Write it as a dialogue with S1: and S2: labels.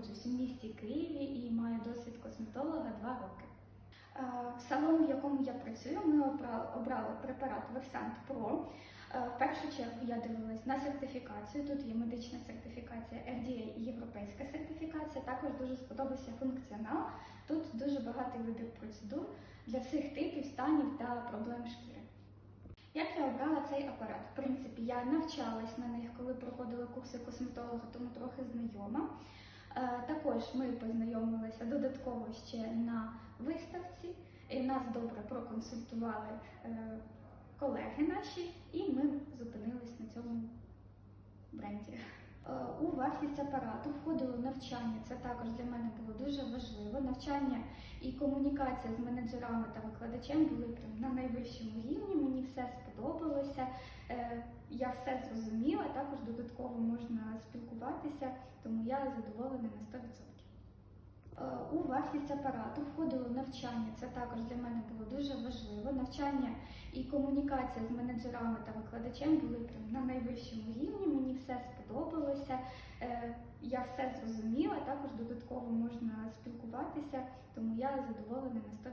S1: знаходжусь у місті Києві і маю досвід косметолога 2 роки. Е, Салон, в якому я працюю, ми обрали, препарат Versant Pro. Е, В першу чергу я дивилась на сертифікацію. Тут є медична сертифікація FDA і європейська сертифікація. Також дуже сподобався функціонал. Тут дуже багатий вибір процедур для всіх типів, станів та проблем шкіри. Як я обрала цей апарат? В принципі, я навчалась на них, коли проходила курси косметолога, тому трохи знайома. Е, Також ми познайомилися додатково ще на виставці, і нас добре проконсультували е, колеги наші, і ми зупинились на цьому бренді. Е, У вартість апарату входило навчання. Це також для мене було дуже важливо. Навчання і комунікація з менеджерами та викладачем були прям на найвищому рівні. Мені все сподобалося. Я все зрозуміла. Також додатково можна спілкуватися, тому я задоволена на 100%. Е, У вартість апарату входило навчання. Це також для мене було дуже важливо. Навчання і комунікація з менеджерами та викладачем були прям на найвищому рівні. Мені все сподобалося. Е, Я все зрозуміла. Також додатково можна спілкуватися, тому я задоволена на 100%.